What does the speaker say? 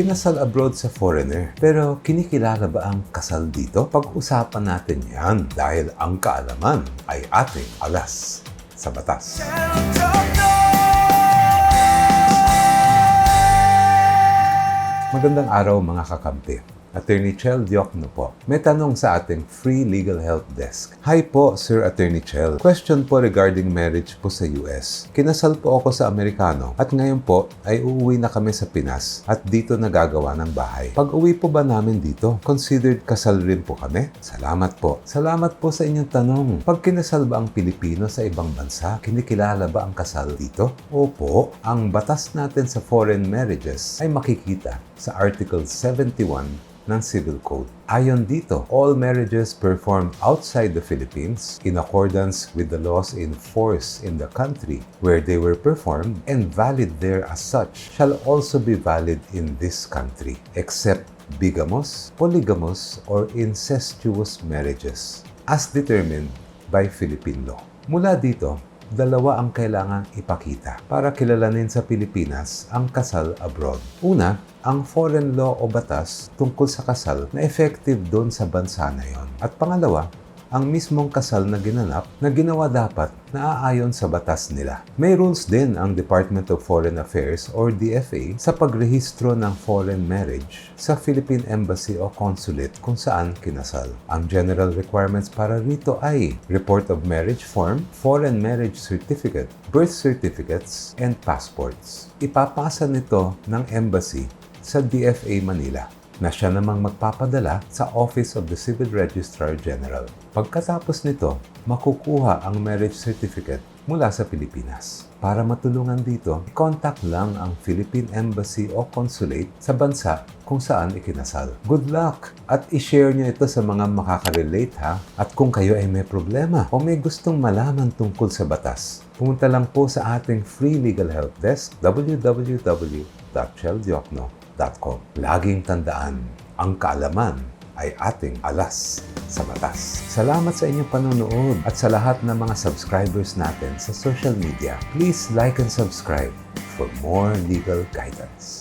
kinasal abroad sa foreigner. Pero kinikilala ba ang kasal dito? Pag-usapan natin yan dahil ang kaalaman ay ating alas sa batas. Magandang araw mga kakampi. Attorney Chel Diokno po. May tanong sa ating free legal help desk. Hi po, Sir Attorney Chel. Question po regarding marriage po sa US. Kinasal po ako sa Amerikano at ngayon po ay uuwi na kami sa Pinas at dito nagagawa ng bahay. Pag uwi po ba namin dito, considered kasal rin po kami? Salamat po. Salamat po sa inyong tanong. Pag kinasal ba ang Pilipino sa ibang bansa, kinikilala ba ang kasal dito? Opo, ang batas natin sa foreign marriages ay makikita sa Article 71 ng Civil Code. Ayon dito, all marriages performed outside the Philippines in accordance with the laws in force in the country where they were performed and valid there as such shall also be valid in this country, except bigamous, polygamous, or incestuous marriages as determined by Philippine law. Mula dito, dalawa ang kailangang ipakita para kilalanin sa Pilipinas ang kasal abroad. Una, ang foreign law o batas tungkol sa kasal na effective doon sa bansa na yon. At pangalawa, ang mismong kasal na ginanap na ginawa dapat na aayon sa batas nila. May rules din ang Department of Foreign Affairs or DFA sa pagrehistro ng foreign marriage sa Philippine Embassy o Consulate kung saan kinasal. Ang general requirements para rito ay report of marriage form, foreign marriage certificate, birth certificates, and passports. Ipapasa nito ng embassy sa DFA Manila na siya namang magpapadala sa Office of the Civil Registrar General. Pagkatapos nito, makukuha ang marriage certificate mula sa Pilipinas. Para matulungan dito, contact lang ang Philippine Embassy o Consulate sa bansa kung saan ikinasal. Good luck! At i-share nyo ito sa mga makaka-relate ha. At kung kayo ay may problema o may gustong malaman tungkol sa batas, pumunta lang po sa ating free legal help desk www.cheldiokno.com. Laging tandaan, ang kaalaman ay ating alas sa batas. Salamat sa inyong panonood at sa lahat ng mga subscribers natin sa social media. Please like and subscribe for more legal guidance.